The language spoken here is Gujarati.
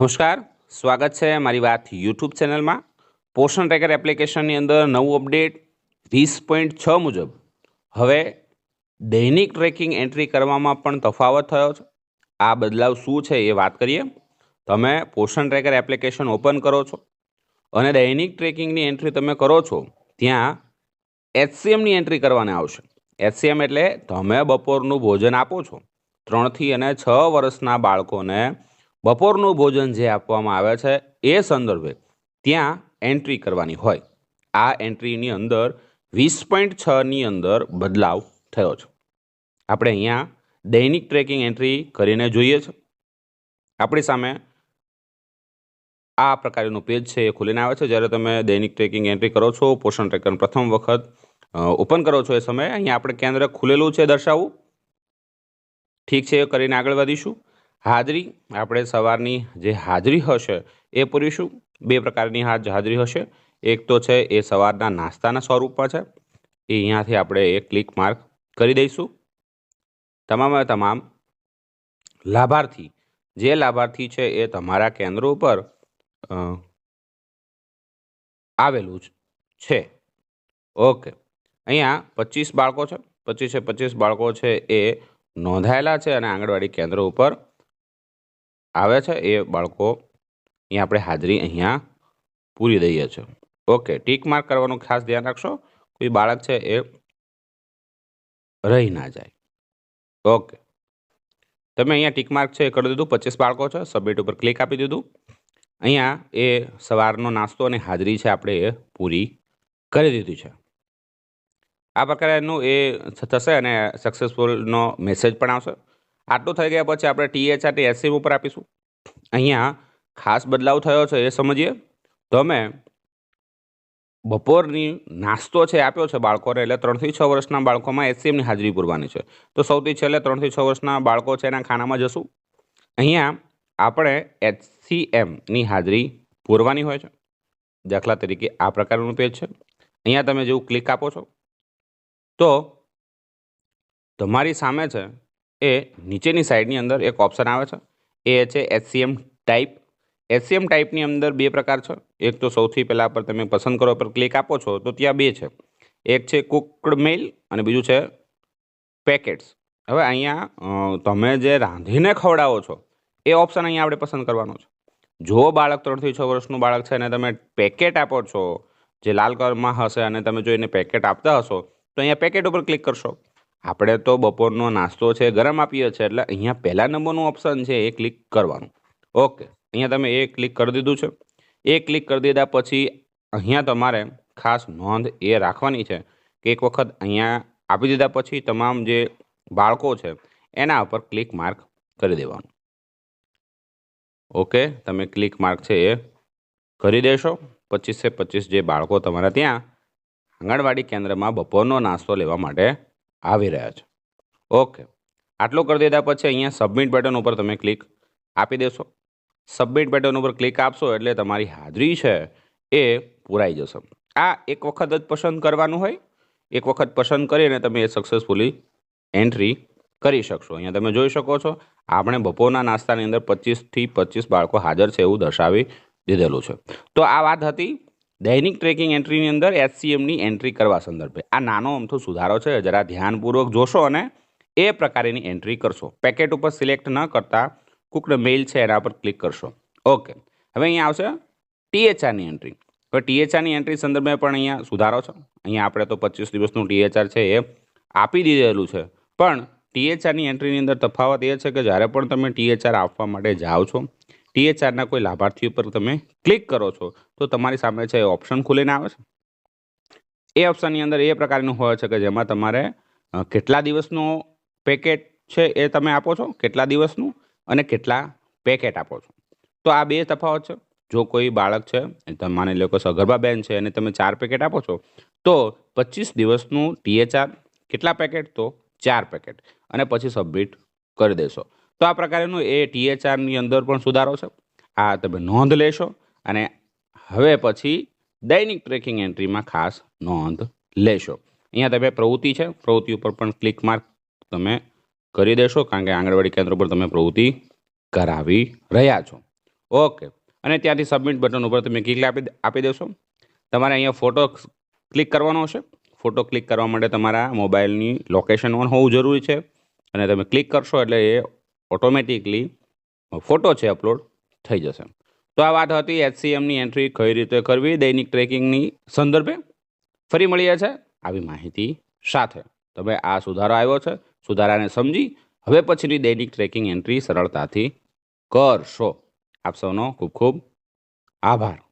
નમસ્કાર, સ્વાગત છે મારી વાત યુટ્યુબ ચેનલમાં. પોષણ ટ્રેકર એપ્લિકેશનની અંદર નવું અપડેટ વીસ પોઈન્ટ છ મુજબ. હવે દૈનિક ટ્રેકિંગ એન્ટ્રી કરવામાં પણ તફાવત થયો છે. આ બદલાવ શું છે એ વાત કરીએ. તમે પોષણ ટ્રેકર એપ્લિકેશન ઓપન કરો છો અને દૈનિક ટ્રેકિંગની એન્ટ્રી તમે કરો છો, ત્યાં એચસીએમની એન્ટ્રી કરવાની આવશે. એચસીએમ એટલે તમે બપોરનું ભોજન આપો છો. ત્રણથી અને છ વર્ષના બાળકોને બપોરનું ભોજન જે આપવામાં આવે છે, એ સંદર્ભે ત્યાં એન્ટ્રી કરવાની હોય. આ એન્ટ્રીની અંદર વીસ પોઈન્ટ છની અંદર બદલાવ થયો છે. આપણે અહીંયા દૈનિક ટ્રેકિંગ એન્ટ્રી કરીને જોઈએ છે. આપણી સામે આ પ્રકારનું પેજ છે એ ખુલીને આવે છે. જ્યારે તમે દૈનિક ટ્રેકિંગ એન્ટ્રી કરો છો, પોષણ ટ્રેકર પ્રથમ વખત ઓપન કરો છો એ સમયે, અહીંયા આપણે કેન્દ્ર ખુલેલું છે દર્શાવવું. ઠીક છે, એ કરીને આગળ વધીશું. હાજરી, આપણે સવારની જે હાજરી હશે, એ પૂરીશું. બે પ્રકારની હાજ હાજરી હશે. એક તો છે, એ સવારના નાસ્તાના સ્વરૂપમાં છે. એ અહીંયાથી આપણે એ ક્લિક માર્ક કરી દઈશું. તમામે, તમામ લાભાર્થી, જે લાભાર્થી છે, એ તમારા કેન્દ્ર ઉપર આવેલું જ છે. ઓકે. અહીંયા પચીસ બાળકો છે. પચીસે પચીસ બાળકો છે, એ નોંધાયેલા છે અને આંગણવાડી કેન્દ્ર ઉપર આવે છે, એ બાળકો અહીંયા આપણે હાજરી અહીંયા પૂરી દઈએ છીએ. ઓકે, ટીક માર્ક કરવાનું ખાસ ધ્યાન રાખશો. કોઈ બાળક છે એ રહી ના જાય. ઓકે. તમે અહીંયા ટીક માર્ક છે એ કરી દીધું, પચીસ બાળકો છે, સબમિટ ઉપર ક્લિક આપી દીધું. અહીંયા એ સવારનો નાસ્તો અને હાજરી છે આપણે એ પૂરી કરી દીધી છે. આ પ્રકારનું એ થશે અને સક્સેસફુલનો મેસેજ પણ આવશે. આટલું થઈ ગયા પછી આપણે ટીએચઆરટી એસસીમ ઉપર આપીશું. અહીંયા ખાસ બદલાવ થયો છે, એ સમજીએ. તમે બપોરની નાસ્તો છે આપ્યો છે બાળકોને, એટલે ત્રણથી છ વર્ષના બાળકોમાં એસસીએમની હાજરી પૂરવાની છે. તો સૌથી છેલ્લે ત્રણથી છ વર્ષના બાળકો છે એના ખાનામાં જશું. અહીંયા આપણે એચસીએમની હાજરી પૂરવાની હોય છે. દાખલા તરીકે આ પ્રકારનું પેજ છે. અહીંયા તમે જેવું ક્લિક આપો છો, તો તમારી સામે છે એ નીચેની સાઈડની અંદર એક ઓપ્શન આવે છે. એ છે એચસીએમ ટાઈપ એચસીએમ ટાઈપની અંદર બે પ્રકાર છે. એક તો સૌથી પહેલાં પર તમે પસંદ કરો પર ક્લિક આપો છો, તો ત્યાં બે છે. એક છે કુકડ મેલ અને બીજું છે પેકેટ્સ હવે અહીંયા તમે જે રાંધીને ખવડાવો છો, એ ઓપ્શન અહીંયા આપણે પસંદ કરવાનો છે. જો બાળક ત્રણથી છ વર્ષનું બાળક છે અને તમે પેકેટ આપો છો, જે લાલ કલરમાં હશે અને તમે જો એને પેકેટ આપતા હશો, તો અહીંયા પેકેટ ઉપર ક્લિક કરશો. આપણે તો બપોરનો નાસ્તો છે, ગરમ આપીએ છીએ, એટલે અહીંયા પહેલા નંબરનું ઓપ્શન છે, એ ક્લિક કરવાનું. ઓકે અહીંયા તમે એ ક્લિક કરી દીધું છે. એ ક્લિક કરી દીધા પછી અહીંયા તમારે ખાસ નોંધ એ રાખવાની છે કે એક વખત અહીંયા આપી દીધા પછી તમામ જે બાળકો છે, એના ઉપર ક્લિક માર્ક કરી દેવાનું. ઓકે તમે ક્લિક માર્ક છે એ કરી દેશો. પચીસે પચીસ જે બાળકો તમારા ત્યાં આંગણવાડી કેન્દ્રમાં બપોરનો નાસ્તો લેવા માટે આવી રહ્યા છે. ઓકે. આટલું કરી દીધા પછી અહીંયા સબમિટ બટન ઉપર તમે ક્લિક આપી દેશો. સબમિટ બટન ઉપર ક્લિક આપશો એટલે તમારી હાજરી છે એ પૂરાઈ જશે. આ એક વખત જ પસંદ કરવાનું હોય, એક વખત પસંદ કરીને તમે એ સક્સેસફુલી એન્ટ્રી કરી શકશો. અહીંયા તમે જોઈ શકો છો, આપણે બપોરના નાસ્તાની અંદર પચીસથી પચીસ બાળકો હાજર છે એવું દર્શાવી દીધેલું છે. તો આ વાત હતી દૈનિક ટ્રેકિંગ એન્ટ્રીની અંદર એચસીએમની એન્ટ્રી કરવા સંદર્ભે. આ નાનો અમથો સુધારો છે, જરા ધ્યાનપૂર્વક જોશો અને એ પ્રકારેની એન્ટ્રી કરશો. પેકેટ ઉપર સિલેક્ટ ન કરતા કુકડ મેઇલ છે એના પર ક્લિક કરશો. ઓકે હવે અહીંયા આવશે ટીએચઆરની એન્ટ્રી. હવે ટીએચઆરની એન્ટ્રી સંદર્ભે પણ અહીંયા સુધારો છે. અહીંયા આપણે તો પચીસ દિવસનું ટીએચઆર છે એ આપી દીધેલું છે. પણ ટીએચઆરની એન્ટ્રીની અંદર તફાવત એ છે કે જ્યારે પણ તમે ટીએચઆર આપવા માટે જાઓ છો ટીએચઆરના કોઈ લાભાર્થી ઉપર તમે ક્લિક કરો છો, તો તમારી સામે છે એ ઓપ્શન ખુલીને આવે છે. એ ઓપ્શનની અંદર એ પ્રકારનું હોય છે કે જેમાં તમારે કેટલા દિવસનો પેકેટ છે એ તમે આપો છો, કેટલા દિવસનું અને કેટલા પેકેટ આપો છો. તો આ બે તફાવત છે. જો કોઈ બાળક છે માની લો કે સગર્ભા બેન છે અને તમે ચાર પેકેટ આપો છો, તો પચીસ દિવસનું ટીએચઆર કેટલા પેકેટ તો ચાર પેકેટ અને પછી સબમિટ કરી દેશો. તો આ પ્રકારનું એ ટીએચઆરની અંદર પણ સુધારો છે. આ તમે નોંધ લેશો અને હવે પછી દૈનિક ટ્રેકિંગ એન્ટ્રીમાં ખાસ નોંધ લેશો. અહીંયા તમે પ્રવૃત્તિ છે, પ્રવૃત્તિ ઉપર પણ ક્લિક માર્ક તમે કરી દેશો, કારણ કે આંગણવાડી કેન્દ્ર પર તમે પ્રવૃત્તિ કરાવી રહ્યા છો. ઓકે અને ત્યાંથી સબમિટ બટન ઉપર તમે ક્લિક આપી આપી દેશો. તમારે અહીંયા ફોટો ક્લિક કરવાનો હશે ફોટો ક્લિક કરવા માટે તમારા મોબાઈલની લોકેશન ઓન હોવું જરૂરી છે. અને તમે ક્લિક કરશો એટલે એ ઓટોમેટિકલી ફોટો છે અપલોડ થઈ જશે. તો આ વાત હતી એચસીએમની એન્ટ્રી કઈ રીતે કરવી, દૈનિક ટ્રેકિંગની સંદર્ભે. ફરી મળીએ છે આવી માહિતી સાથે. તમે આ સુધારો આવ્યો છે. સુધારાને સમજી હવે પછીની દૈનિક ટ્રેકિંગ એન્ટ્રી સરળતાથી કરશો. આપ સૌનો ખૂબ ખૂબ આભાર.